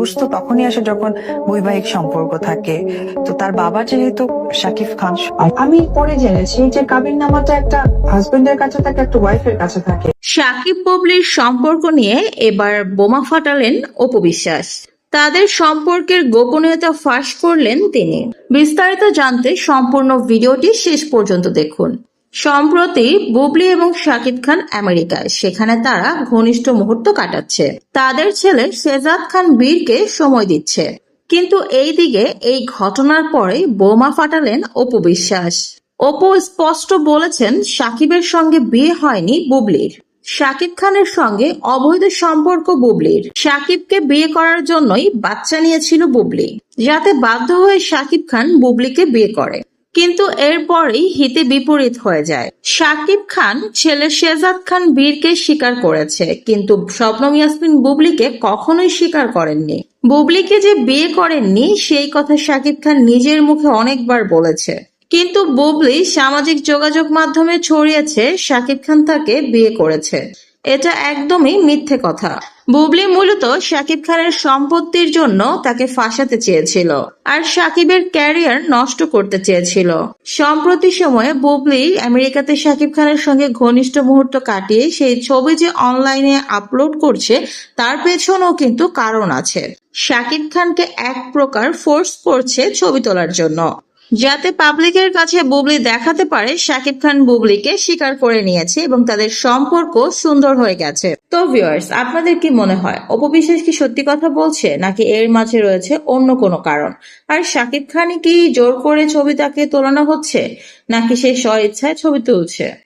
বুঝতো তখনই আসে যখন বৈবাহিক সম্পর্ক থাকে। তো তার বাবা যেহেতু শাকিব খান আমি পরে জেনেছি যে কাবির নামাটা একটা হাজবেন্ডের কাছে থাকে একটা ওয়াইফের কাছে থাকে। সাকিব বুবলির সম্পর্ক নিয়ে এবার বোমা ফাটালেন অপু বিশ্বাস তাদের সম্পর্কের গোপনীয়তা ফাঁস করলেন তিনি। বিস্তারিত জানতে সম্পূর্ণ ভিডিওটি শেষ পর্যন্ত দেখুন। সম্প্রতি বুবলি এবং শাকিব খান আমেরিকায়। সেখানে তারা ঘনিষ্ঠ মুহূর্ত কাটাচ্ছে। তাদের ছেলে শেজাদ খান বীরকে সময় দিচ্ছে। কিন্তু এইদিকে এই ঘটনার পরে বোমা ফাটালেন অপু বিশ্বাস। অপু স্পষ্ট বলেছেন সাকিবের সঙ্গে বিয়ে হয়নি বুবলির। শাকিব খানের সঙ্গে অবৈধ সম্পর্ক বুবলির। শাকিবকে বিয়ে করার জন্যই বাচ্চা নিয়েছিল বুবলি। যাতে বাধ্য হয়ে শাকিব খান বুবলিকে বিয়ে করে। কিন্তু এরপরেই হিতে বিপরীত হয়ে যায়। শাকিব খান ছেলে শেজাদ খান বীরকে স্বীকার করেছে, কিন্তু শবনম ইয়াসমিন বুবলিকে কখনোই স্বীকার করেননি। বুবলিকে যে বিয়ে করেননি, সেই কথা শাকিব খান নিজের মুখে অনেকবার বলেছে। কিন্তু বুবলি সামাজিক যোগাযোগ মাধ্যমে ছড়িয়েছে শাকিব খান তাকে বিয়ে করেছে। এটা একদমই মিথ্যে কথা। বুবলি মূলত শাকিব খানের সম্পত্তির জন্য তাকে ফাঁসাতে চেয়েছিল আর শাকিবের ক্যারিয়ার নষ্ট করতে চেয়েছিল। সম্প্রতি সময়ে বুবলি আমেরিকাতে শাকিব খানের সঙ্গে ঘনিষ্ঠ মুহূর্ত কাটিয়ে সেই ছবি যে অনলাইনে আপলোড করছে, তার পেছনেও কিন্তু কারণ আছে। শাকিব খানকে এক প্রকার ফোর্স করছে ছবি তোলার জন্য। যাতে পাবলিকের কাছে বুবলি দেখাতে পারে, শাকিব খান বুবলিকে স্বীকার করে নিয়েছে এবং তাদের সম্পর্ক সুন্দর হয়ে গেছে। তো ভিউয়ার্স আপনাদের কি মনে হয়? অপবিশ্বাস কি সত্যি কথা বলছে, নাকি এর মাঝে রয়েছে অন্য কোনো কারণ? আর শাকিব খানই কি জোর করে ছবি তাকে তোলানো হচ্ছে, নাকি সে স্ব ইচ্ছায় ছবি তুলছে?